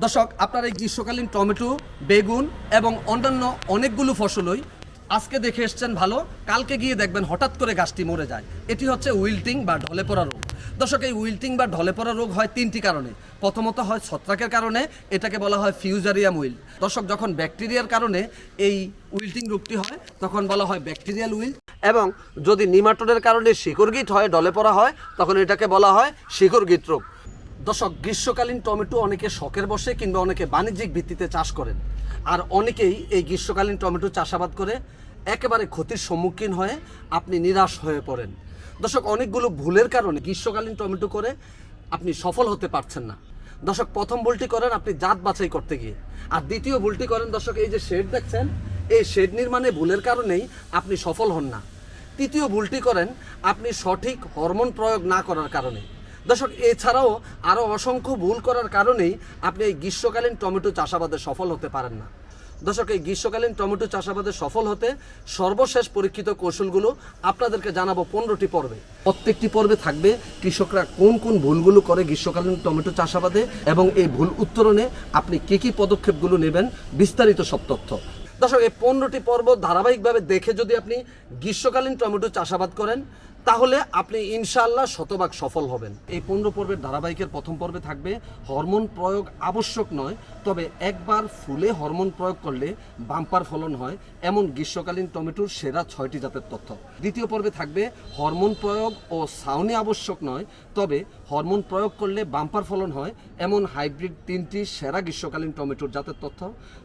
দর্শক, আপনার এই গ্রীষ্মকালীন টমেটো, বেগুন এবং অন্যান্য অনেকগুলো ফসলই আজকে দেখে এসছেন ভালো। কালকে গিয়ে দেখবেন হঠাৎ করে গাছটি মরে যায়। এটি হচ্ছে উইল্টিং বা ঢলে পড়া রোগ। দর্শক, এই উইল্টিং বা ঢলে পড়া রোগ হয় তিনটি কারণে। প্রথমত হয় ছত্রাকের কারণে, এটাকে বলা হয় ফিউজারিয়াম উইল দর্শক, যখন ব্যাকটেরিয়ার কারণে এই উইল্টিং রোগটি হয়, তখন বলা হয় ব্যাকটেরিয়াল উইল এবং যদি নিমাটোডের কারণে শিকড়গিট হয় ডলে পড়া হয়, তখন এটাকে বলা হয় শিকড়গিট রোগ। দর্শক, গ্রীষ্মকালীন টমেটো অনেকে শখের বসে কিংবা অনেকে বাণিজ্যিক ভিত্তিতে চাষ করেন। আর অনেকেই এই গ্রীষ্মকালীন টমেটো চাষাবাদ করে একেবারে ক্ষতির সম্মুখীন হয়ে আপনি নিরাশ হয়ে পড়েন। দর্শক, অনেকগুলো ভুলের কারণে গ্রীষ্মকালীন টমেটো করে আপনি সফল হতে পারছেন না। দর্শক, প্রথম ভুলটি করেন আপনি জাত বাছাই করতে গিয়ে। আর দ্বিতীয় ভুলটি করেন দর্শক, এই যে শেড দেখছেন, এই শেড নির্মাণে ভুলের কারণেই আপনি সফল হন না। তৃতীয় ভুলটি করেন আপনি সঠিক হরমোন প্রয়োগ না করার কারণে। দর্শক, এছাড়াও আরও অসংখ্য ভুল করার কারণেই আপনি এই গ্রীষ্মকালীন টমেটো চাষাবাদে সফল হতে পারেন না। দর্শক, এই গ্রীষ্মকালীন টমেটো চাষাবাদে সফল হতে সর্বশেষ পরীক্ষিত কৌশলগুলো আপনাদেরকে জানাব পনেরোটি পর্বে। প্রত্যেকটি পর্বে থাকবে কৃষকরা কোন কোন ভুলগুলো করে গ্রীষ্মকালীন টমেটো চাষাবাদে এবং এই ভুল উত্তরণে আপনি কী কী পদক্ষেপগুলো নেবেন বিস্তারিত সব তথ্য। দর্শক, এই পনেরোটি পর্ব ধারাবাহিকভাবে দেখে যদি আপনি গ্রীষ্মকালীন টমেটো চাষাবাদ করেন তাহলে আপনি ইনশাল্লাহ শতভাগ সফল হবেন। এই পনেরো পর্বের ধারাবাহিকের প্রথম পর্বে থাকবে হরমোন প্রয়োগ আবশ্যক নয়, তবে একবার ফুলে হরমোন প্রয়োগ করলে বাম্পার ফলন হয়, এমন গ্রীষ্মকালীন টমেটোর সেরা ছয়টি জাতের তথ্য। দ্বিতীয় পর্বে থাকবে হরমোন প্রয়োগ ও সাউনি আবশ্যক নয়, তবে হরমোন প্রয়োগ করলে বাম্পার ফলন হয়, এমন হাইব্রিড তিনটি সেরা গ্রীষ্মকালীন টমেটোর জাতের তথ্য।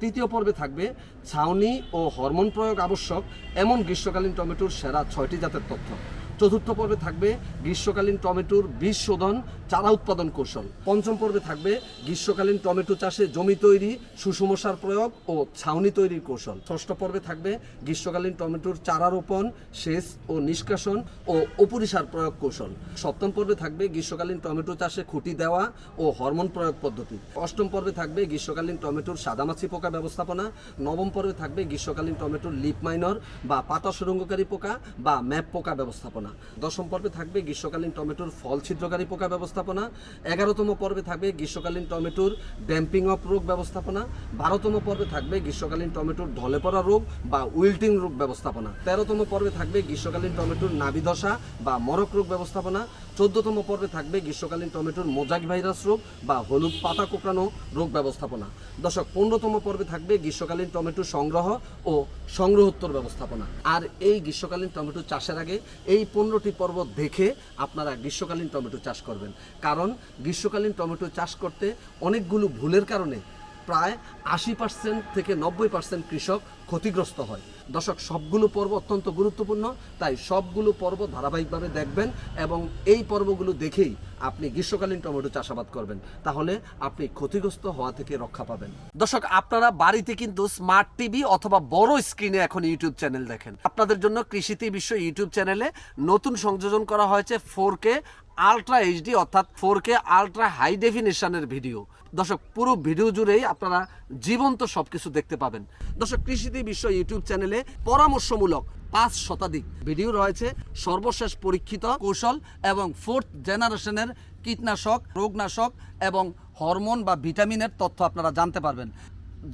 তৃতীয় পর্বে থাকবে ছাউনি ও হরমোন প্রয়োগ আবশ্যক, এমন গ্রীষ্মকালীন টমেটোর সেরা ছয়টি জাতের তথ্য। চতুর্থ পর্বে থাকবে গ্রীষ্মকালীন টমেটোর বীজ শোধন চারা উৎপাদন কৌশল। পঞ্চম পর্বে থাকবে গ্রীষ্মকালীন টমেটো চাষে জমি তৈরি, সুষম সার প্রয়োগ ও ছাউনি তৈরির কৌশল। ষষ্ঠ পর্বে থাকবে গ্রীষ্মকালীন টমেটোর চারা রোপণ, সেচ ও নিষ্কাশন ও অপরিসার প্রয়োগ কৌশল। সপ্তম পর্বে থাকবে গ্রীষ্মকালীন টমেটো চাষে খুঁটি দেওয়া ও হরমোন প্রয়োগ পদ্ধতি। অষ্টম পর্বে থাকবে গ্রীষ্মকালীন টমেটোর সাদামাছি পোকা ব্যবস্থাপনা। নবম পর্বে থাকবে গ্রীষ্মকালীন টমেটোর লিপ মাইনর বা পাতা সুরঙ্গকারী পোকা বা ম্যাপ পোকা ব্যবস্থাপনা। দশম পর্বে থাকবে গ্রীষ্মকালীন টমেটোর ফল ছিদ্রকারী পোকা ব্যবস্থাপনা। এগারোতম পর্বে থাকবে গ্রীষ্মকালীন টমেটোর ড্যাম্পিং অফ রোগ ব্যবস্থাপনা। বারোতম পর্বে থাকবে গ্রীষ্মকালীন টমেটোর ঢলে পড়া রোগ বা উইল্টিং রোগ ব্যবস্থাপনা। তেরোতম পর্বে থাকবে গ্রীষ্মকালীন টমেটোর নাবিদশা বা মরক রোগ ব্যবস্থাপনা। চোদ্দতম পর্বে থাকবে গ্রীষ্মকালীন টমেটোর মোজাইক ভাইরাস রোগ বা হলুদ পাতা কোঁকড়ানো রোগ ব্যবস্থাপনা। দশক, পনেরোতম পর্বে থাকবে গ্রীষ্মকালীন টমেটো সংগ্রহ ও সংগ্রহোত্তর ব্যবস্থাপনা। আর এই গ্রীষ্মকালীন টমেটো চাষের আগে এই পনেরোটি পর্বত দেখে আপনারা গ্রীষ্মকালীন টমেটো চাষ করবেন। কারণ গ্রীষ্মকালীন টমেটো চাষ করতে অনেকগুলো ভুলের কারণে প্রায় আশি পার্সেন্ট থেকে নব্বই পার্সেন্ট কৃষক ক্ষতিগ্রস্ত হয়। দর্শক, সবগুলো পর্ব অত্যন্ত গুরুত্বপূর্ণ, তাই সবগুলো পর্ব ধারাবাহিকভাবে দেখবেন এবং এই পর্বগুলো দেখেই আপনি গ্রীষ্মকালীন টমেটো চাষাবাদ করবেন। তাহলে আপনি ক্ষতিগ্রস্ত হওয়া থেকে রক্ষা পাবেন। দর্শক, আপনারা বাড়িতে কিন্তু স্মার্ট টিভি অথবা বড় স্ক্রিনে এখন ইউটিউব চ্যানেল দেখেন। আপনাদের জন্য কৃষিতে বিশ্ব ইউটিউব চ্যানেলে নতুন সংযোজন করা হয়েছে ফোর কে আলট্রা এইচডি অর্থাৎ ফোর কে আলট্রা হাই ডেফিনেশনের ভিডিও দর্শক, পুরো ভিডিও জুড়েই আপনারা জীবন্ত সবকিছু দেখতে পাবেন। দর্শক, কৃষিদি বিশ্ব ইউটিউব চ্যানেলে পরামর্শমূলক পাঁচ শতাধিক ভিডিও রয়েছে। সর্বশেষ পরীক্ষিত কৌশল এবং ফোর্থ জেনারেশনের কীটনাশক, রোগনাশক এবং হরমোন বা ভিটামিনের তথ্য আপনারা জানতে পারবেন।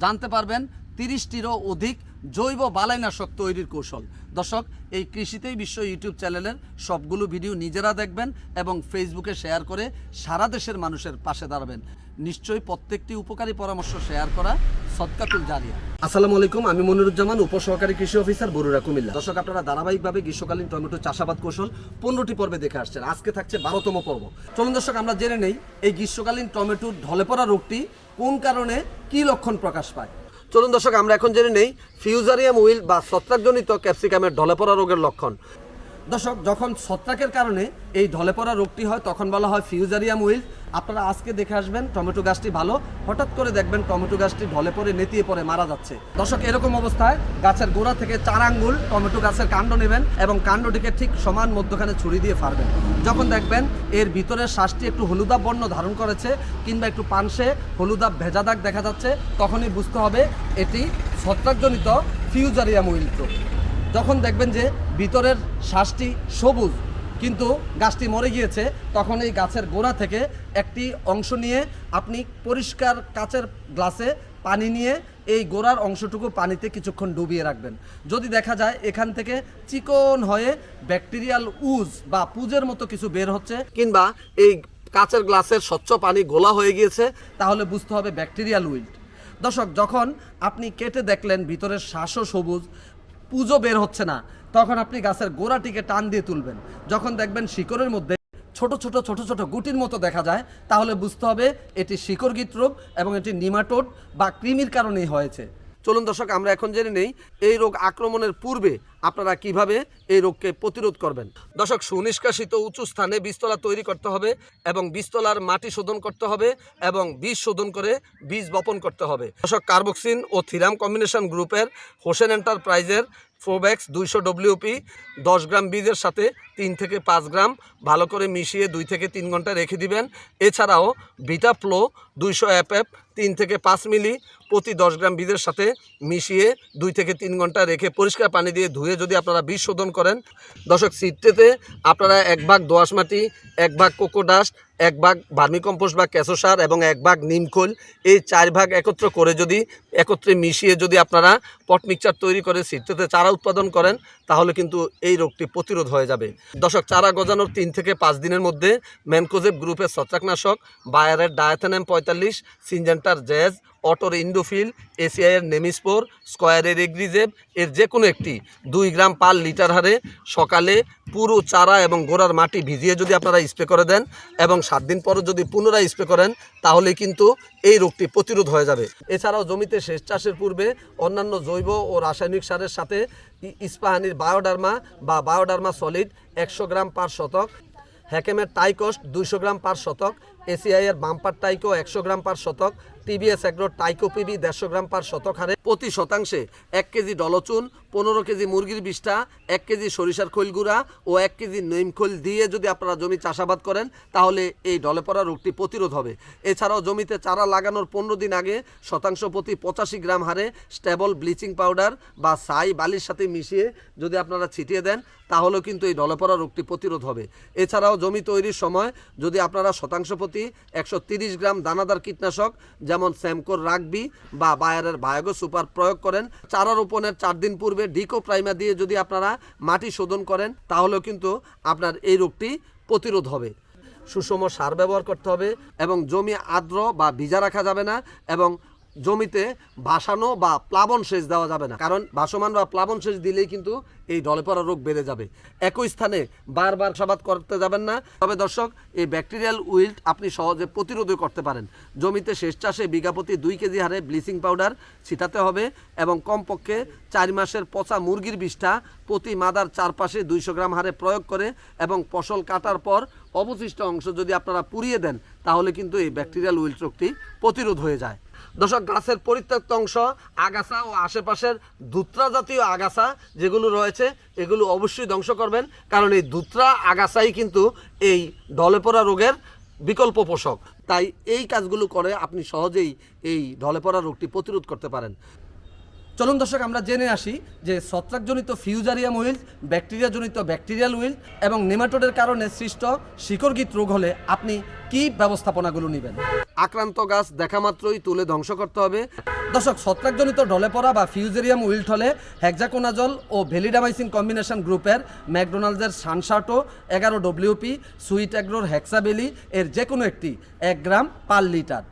জানতে পারবেন তিরিশটিরও অধিক জৈব বালাইনাশক তৈরির কৌশল। দর্শক, এই কৃষিতেই বিশ্ব ইউটিউব চ্যানেলের সবগুলো ভিডিও নিজেরা দেখবেন এবং ফেসবুকে শেয়ার করে সারা দেশের মানুষের পাশে দাঁড়াবেন। নিশ্চয়ই প্রত্যেকটি উপকারী পরামর্শ শেয়ার করা সৎকাতুল জারিয়া। আসসালামু আলাইকুম, আমি মনিরুজ্জামান, উপসহকারী কৃষি অফিসার বরুড়া, কুমিল্লা। দর্শক, আপনারা ধারাবাহিকভাবে গ্রীষ্মকালীন টমেটো চাষাবাদ কৌশল পনেরোটি পর্বে দেখে আসছেন। আজকে থাকছে বারোতম পর্ব। চলুন দর্শক, আমরা জেনে নেই, এই গ্রীষ্মকালীন টমেটোর ঢলে পড়া রোগটি কোন কারণে কি লক্ষণ প্রকাশ পায়? চলুন দর্শক, আমরা এখন জেনে নেই ফিউজারিয়াম উইল বা ছত্রাকজনিত ক্যাপসিকামের ঢলে পড়া রোগের লক্ষণ। দর্শক, যখন ছত্রাকের কারণে এই ঢলে পড়া রোগটি হয়, তখন বলা হয় ফিউজারিয়াম উইল। আপনারা আজকে দেখে আসবেন টমেটো গাছটি ভালো। হঠাৎ করে দেখবেন টমেটো গাছটি ঢলে পড়ে, নেতিয়ে পড়ে, মারা যাচ্ছে। দর্শক, এরকম অবস্থায় গাছের গোড়া থেকে চার আঙ্গুল টমেটো গাছের কাণ্ড নেবেন এবং কাণ্ডটিকে ঠিক সমান মধ্যখানে ছুরি দিয়ে ফাড়বেন। যখন দেখবেন এর ভিতরের শ্বাসটি একটু হলুদাব বর্ণ ধারণ করেছে কিংবা একটু পানসে হলুদাব ভেজা দাগ দেখা যাচ্ছে, তখনই বুঝতে হবে এটি ছত্রাকজনিত ফিউজারিয়াম উইল রোগ যখন দেখবেন যে ভিতরের শ্বাসটি সবুজ কিন্তু গাছটি মরে গিয়েছে, তখন এই গাছের গোড়া থেকে একটি অংশ নিয়ে আপনি পরিষ্কার কাচের গ্লাসে পানি নিয়ে এই গোড়ার অংশটুকু পানিতে কিছুক্ষণ ডুবিয়ে রাখবেন। যদি দেখা যায় এখান থেকে চিকন হয়ে ব্যাকটেরিয়াল উজ বা পুজের মতো কিছু বের হচ্ছে কিংবা এই কাচের গ্লাসের স্বচ্ছ পানি গোলা হয়ে গিয়েছে, তাহলে বুঝতে হবে ব্যাকটেরিয়াল উইল্ট। দর্শক, যখন আপনি কেটে দেখলেন ভিতরের শ্বাসও সবুজ, পুজো বের হচ্ছে না তখন আপনি গাছের গোড়াটিকে টান দিয়ে তুলবেন। যখন দেখবেন শিকড়ের মধ্যে ছোট ছোট ছোট ছোট গুটির মতো দেখা যায়, তাহলে বুঝতে হবে এটি শিকড়গীত রোগ এবং এটি নিমাটোড বা কৃমির কারণেই হয়েছে। চলুন দর্শক, আমরা এখন জেনে নেই, এই রোগ আক্রমণের পূর্বে আপনারা কীভাবে এই রোগকে প্রতিরোধ করবেন? দর্শক, সুনিষ্কাশিত উঁচু স্থানে বীজতলা তৈরি করতে হবে এবং বীজতলার মাটি শোধন করতে হবে এবং বীজ শোধন করে বীজ বপন করতে হবে। দর্শক, কার্বক্সিন ও থিরাম কম্বিনেশন গ্রুপের হোসেন এন্টারপ্রাইজের ফোব্যাক্স দুইশো ডব্লিউপি দশ গ্রাম বীজের সাথে তিন থেকে পাঁচ গ্রাম ভালো করে মিশিয়ে দুই থেকে তিন ঘণ্টা রেখে দিবেন। এছাড়াও বিটা ফ্লো দুইশো এফএফ তিন থেকে পাঁচ মিলি প্রতি দশ গ্রাম বীজের সাথে মিশিয়ে দুই থেকে তিন ঘণ্টা রেখে পরিষ্কার পানি দিয়ে ধুয়ে যদি আপনারা বীজ শোধন করেন দশক সিটতে আপনারা এক ভাগ দোয়াশ মাটি, এক ভাগ কোকোডাস্ট এক ভাগ ভার্মিকম্পোস্ট বা কেঁচো সার এবং এক ভাগ নিমখোল এই চার ভাগ একত্র করে যদি, একত্রে মিশিয়ে যদি আপনারা পট মিক্সচার তৈরি করে সিটটেতে চারা উৎপাদন করেন, তাহলে কিন্তু এই রোগটি প্রতিরোধ হয়ে যাবে। দশক চারা গজানোর তিন থেকে পাঁচ দিনের মধ্যে ম্যানকোজেব গ্রুপের ছত্রাকনাশক, বায়ারের ডায়াথানেম পঁয়তাল্লিশ, সিনজেন্টার জ্যাজ অটোর ইন্ডোফিল, এসিআইয়ের নেমিস্পোর, স্কোয়ারের এগ্রিজেব, এর যে কোনো একটি, দুই গ্রাম পার লিটার হারে সকালে পুরো চারা এবং গোড়ার মাটি ভিজিয়ে যদি আপনারা স্প্রে করে দেন এবং সাত দিন পরে যদি পুনরায় স্প্রে করেন, তাহলে কিন্তু এই রোগটি প্রতিরোধ হয়ে যাবে। এছাড়াও জমিতে সেচ চাষের পূর্বে অন্যান্য জৈব ও রাসায়নিক সারের সাথে ইস্পাহানির বায়োডার্মা বা বায়োডার্মা সলিড একশো গ্রাম পার শতক, হ্যাকেমের টাইকস্ট দুইশো গ্রাম পার শতক, এসিআইয়ের বাম্পার টাইকো একশো গ্রাম পার শতক টিবিএস এগ্রো টাইকো পিবি দেড়শো গ্রাম পার শতক হারে প্রতি শতাংশে এক কেজি ডলচুন, পনেরো কেজি মুরগির বিষ্ঠা, এক কেজি সরিষার খৈল গুঁড়া ও এক কেজি নিমখোল দিয়ে যদি আপনারা জমি চাষাবাদ করেন, তাহলে এই ডলে পড়া রোগটি প্রতিরোধ হবে। এছাড়াও জমিতে চারা লাগানোর পনেরো দিন আগে শতাংশ প্রতি পঁচাশি গ্রাম হারে স্টেবল ব্লিচিং পাউডার বা সাই বালির সাথে মিশিয়ে যদি আপনারা ছিটিয়ে দেন তাহলেও কিন্তু এই ডলে পড়া রোগটি প্রতিরোধ হবে। এছাড়াও জমি তৈরির সময় যদি আপনারা শতাংশ প্রতি একশো গ্রাম দানাদার কীটনাশক, যেমন স্যামকোর রাগবি বা বায়ারের বায়োগো সুপার প্রয়োগ করেন, চারা রোপণের চার দিন পূর্বে ডিকো প্রাইমা দিয়ে যদি আপনারা মাটি শোধন করেন, তাহলেও কিন্তু আপনার এই রোগটি প্রতিরোধ হবে। সুষম সার ব্যবহার করতে হবে এবং জমি আর্দ্র বা ভিজা রাখা যাবে না এবং জমিতে ভাসানো বা প্লাবন সেচ দেওয়া যাবে না। কারণ ভাসমান বা প্লাবন সেচ দিলেই কিন্তু এই ঢলে পড়া রোগ বেড়ে যাবে। একই স্থানে বারবার সাবাদ করতে যাবেন না। তবে দর্শক, এই ব্যাকটেরিয়াল উইল্ট আপনি সহজে প্রতিরোধ করতে পারেন। জমিতে সেচ চাষে বিঘাপতি দুই কেজি হারে ব্লিচিং পাউডার ছিটাতে হবে এবং কমপক্ষে চার মাসের পচা মুরগির বিষ্ঠা প্রতি মাদার চারপাশে দুইশো গ্রাম হারে প্রয়োগ করে এবং ফসল কাটার পর অবশিষ্ট অংশ যদি আপনারা পুড়িয়ে দেন, তাহলে কিন্তু এই ব্যাকটেরিয়াল উইল্ট রোগটি প্রতিরোধ হয়ে যায়। দর্শক, গাছের পরিত্যক্ত অংশ, আগাছা ও আশেপাশের দুত্রা জাতীয় আগাছা যেগুলো রয়েছে, এগুলো অবশ্যই ধ্বংস করবেন। কারণ এই দুত্রা আগাছাই কিন্তু এই ঢলে পড়া রোগের বিকল্প পোষক। তাই এই কাজগুলো করে আপনি সহজেই এই ঢলে পড়া রোগটি প্রতিরোধ করতে পারেন। চলুন দর্শক আমরা জেনে আসি যে ছত্রাকজনিত ফিউজারিয়াম উইল্ট ব্যাকটেরিয়াজনিত ব্যাকটেরিয়াল উইল্ট এবং নেমাটোডের কারণে সৃষ্ট শিকড়গীত রোগ হলে আপনি কি ব্যবস্থাপনাগুলো নেবেন? আক্রান্ত গাছ দেখা মাত্রই তুলে ধ্বংস করতে হবে। দর্শক ছত্রাকজনিত ঢলে পড়া বা ফিউজেরিয়াম উইল্ট হলে হেক্সাকোনাজল ও ভেলিডামাইসিন কম্বিনেশন গ্রুপের ম্যাকডোনাল্ডসের সানশার্টো এগারো ডব্লিউপি সুইট অ্যাগ্রোর হেক্সাবেলি এর যে কোনো একটি এক গ্রাম পার লিটার।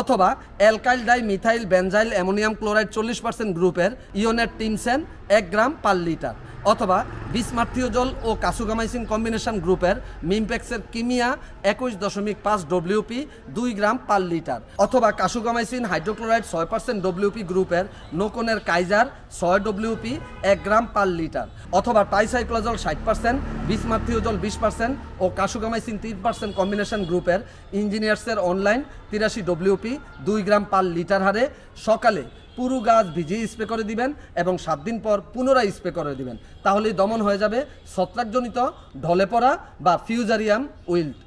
অথবা alkyl dimethyl benzyl ammonium chloride চল্লিশ পার্সেন্ট গ্রুপের ইওনেট টিমসেন এক গ্রাম পার লিটার। অথবা বিসমার্থিওজল ও কাসুগামাইসিন কম্বিনেশন গ্রুপের মিমপেক্সের কিমিয়া একুশ দশমিক পাঁচ ডব্লিউপি দুই গ্রাম পার লিটার অথবা কাসুগামাইসিন হাইড্রোক্লোরাইড ছয় পার্সেন্ট ডব্লিউপি গ্রুপের নোকনের কাইজার ছয় ডব্লিউপি এক গ্রাম পার লিটার অথবা টাইসাইক্লোজল ষাট পার্সেন্ট বিসমার্থিওজল বিশ পার্সেন্ট ও কাসুগামাইসিন তিন পার্সেন্ট কম্বিনেশন গ্রুপের ইঞ্জিনিয়ার্সের অনলাইন তিরাশি ডব্লিউপি দুই গ্রাম পার লিটার হারে সকালে পুরো গাছ ভিজিয়ে স্প্রে করে দিবেন এবং সাত দিন পর পুনরায় স্প্রে করে দিবেন। তাহলেই দমন হয়ে যাবে ছত্রাকজনিত ঢলে পড়া বা ফিউজারিয়াম উইল্ট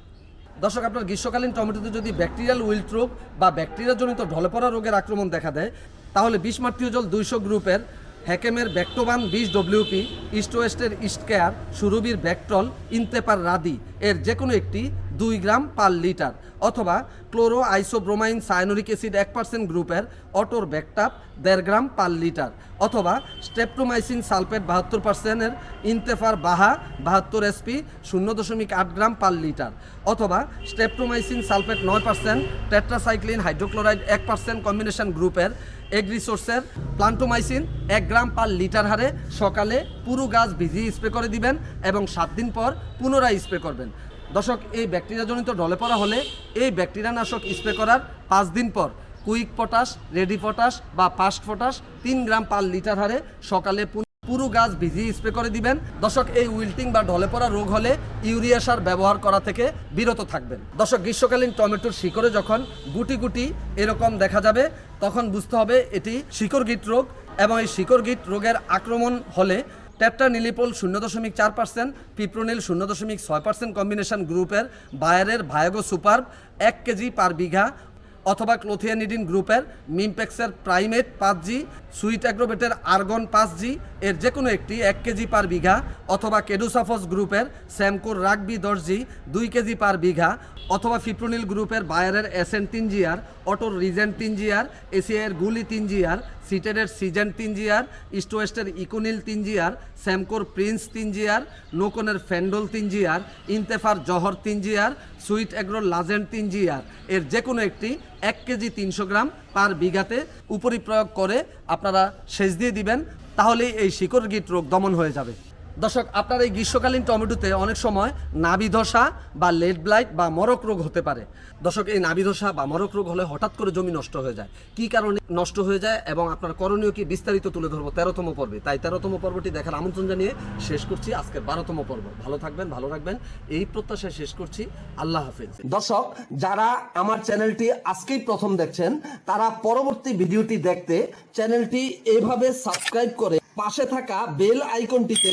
দর্শক, আপনার গ্রীষ্মকালীন টমেটোতে যদি ব্যাকটেরিয়াল উইল্ট রোগ বা ব্যাকটেরিয়াজনিত ঢলে পড়া রোগের আক্রমণ দেখা দেয়, তাহলে বিষ মাতৃজল দুইশো গ্রুপের হ্যাকেমের ব্যাক্টোবান বিশ ডব্লিউপি ইস্ট ওয়েস্টের ইস্ট কেয়ার সুরবির ব্যাকট্রল, ইনতেপার রাদি এর যে কোনো একটি দুই গ্রাম পার লিটার অথবা ক্লোরো আইসোব্রোমাইন সায়ানোরিক অ্যাসিড এক পার্সেন্ট গ্রুপের অটোর ব্যাকটাপ দেড় গ্রাম পার লিটার অথবা স্টেপটোমাইসিন সালফেট বাহাত্তর পার্সেন্টের ইনতেফার বাহা বাহাত্তর এসপি শূন্য দশমিক আট গ্রাম পার লিটার অথবা স্টেপটোমাইসিন সালফেট নয় পার্সেন্ট টেট্রাসাইক্লিন হাইড্রোক্লোরাইড এক পার্সেন্ট কম্বিনেশন গ্রুপের এগ রিসোর্সের প্লান্টোমাইসিন এক গ্রাম পার লিটার হারে সকালে পুরো গাছ ভিজিয়ে স্প্রে করে দিবেন এবং সাত দিন পর পুনরায় স্প্রে করবেন। দর্শক, এই ব্যাকটেরিয়াজনিত ডলে পড়া হলে এই ব্যাকটেরিয়া নাশক স্প্রে করার পাঁচ দিন পর কুইক পটাশ, রেডি পটাশ বা ফাস্ট পটাশ তিন গ্রাম পার লিটার হারে সকালে পুরো গাছ ভিজিয়ে স্প্রে করে দিবেন। দর্শক, এই উইল্টিং বা ঢলে পড়া রোগ হলে ইউরিয়া সার ব্যবহার করা থেকে বিরত থাকবেন। দর্শক, গ্রীষ্মকালীন টমেটোর শিকড়ে যখন গুটি গুটি এরকম দেখা যাবে, তখন বুঝতে হবে এটি শিকড় গিট রোগ এবং এই শিকড় গিট রোগের আক্রমণ হলে ট্যাপটা নিলিপোল শূন্য দশমিক চার পার্সেন্ট, পিপ্রোনিল শূন্য দশমিক ছয় পার্সেন্ট কম্বিনেশন গ্রুপের বায়ারের ভায়াগো সুপার এক কেজি পার বিঘা অথবা ক্লোথিয়ানিডিন গ্রুপের মিমপেক্সের প্রাইমেট পাঁচ জি, সুইট অ্যাগ্রোবেটের আর্গন পাঁচ জি, এর যে কোনো একটি এক কেজি পার বিঘা অথবা কেডুসাফস গ্রুপের স্যামকোর রাগবি দশ জি, দুই কেজি পার বিঘা অথবা ফিপ্রোনিল গ্রুপের বায়ারের এসেন তিন জিয়ার অটোর রিজেন্ট তিন জিয়ার এসিআইয়ের গুলি তিন জিয়ার সিটেডের সিজেন্ট তিন জিয়ার ইস্ট ওয়েস্টের ইকোনিল তিন জিয়ার স্যামকোর প্রিন্স তিন জিয়ার নোকনের ফ্যান্ডল তিন জিয়ার ইনতেফার জহর তিন জিয়ার সুইট এগ্রোর লাজেন্ট তিন জিয়ার এর যে কোনো একটি এক কেজি তিনশো গ্রাম পার বিঘাতে উপরি প্রয়োগ করে আপনারা সেচ দিয়ে দিবেন, তাহলেই এই শিকড় গিট রোগ দমন হয়ে যাবে। দর্শক, আপনার এই গ্রীষ্মকালীন টমেটোতে অনেক সময় নাভি ধসা বা লেড ব্লাইট বা মরক রোগ হতে পারে। দর্শক, এই নাভি ধসা বা মরক রোগ হলে হঠাৎ করে জমি নষ্ট হয়ে যায়। কি কারণে নষ্ট হয়ে যায় এবং আপনার করণীয় কি বিস্তারিত তুলে ধরবো তেরোতম পর্বে। তাই তেরোতম পর্বটি দেখার আমন্ত্রণ জানিয়ে শেষ করছি আজকের বারোতম পর্ব। ভালো থাকবেন, ভালো রাখবেন। এই প্রত্যাশায় শেষ করছি। আল্লাহ হাফিজ। দর্শক, যারা আমার চ্যানেলটি আজকেই প্রথম দেখছেন, তারা পরবর্তী ভিডিওটি দেখতে চ্যানেলটি এভাবে সাবস্ক্রাইব করে পাশে থাকা বেল আইকনটিতে